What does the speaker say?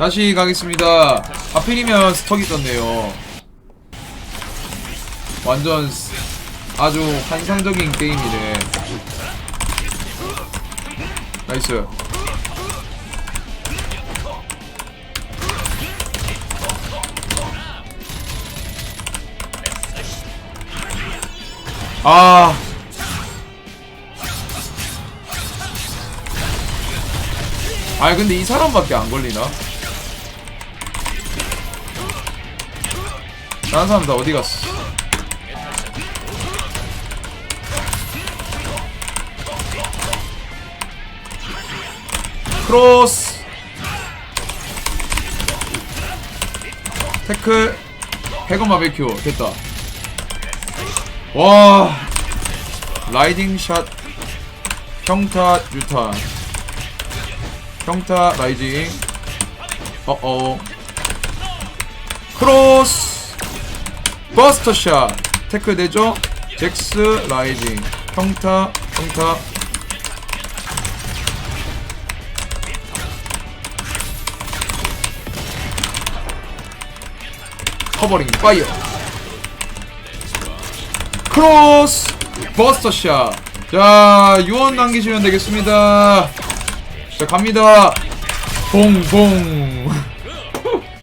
다시 가겠습니다. 하필이면 스톡이 떴네요. 완전 스- 아주 환상적인 게임이네. 나이스. 아. 아 근데 이 사람밖에 안 걸리나? 다른 사람 다 어디 갔어? 크로스! 태클! 해건 바베큐. 됐다. 와! 라이딩 샷. 평타 유탄. 평타 라이징. 어어 크로스 버스터 샷. 태클 되죠? 잭스 라이징. 평타 평타. 커버링 파이어. 크로스 버스터 샷 자 유언 남기시면 되겠습니다. 자 갑니다. 봉봉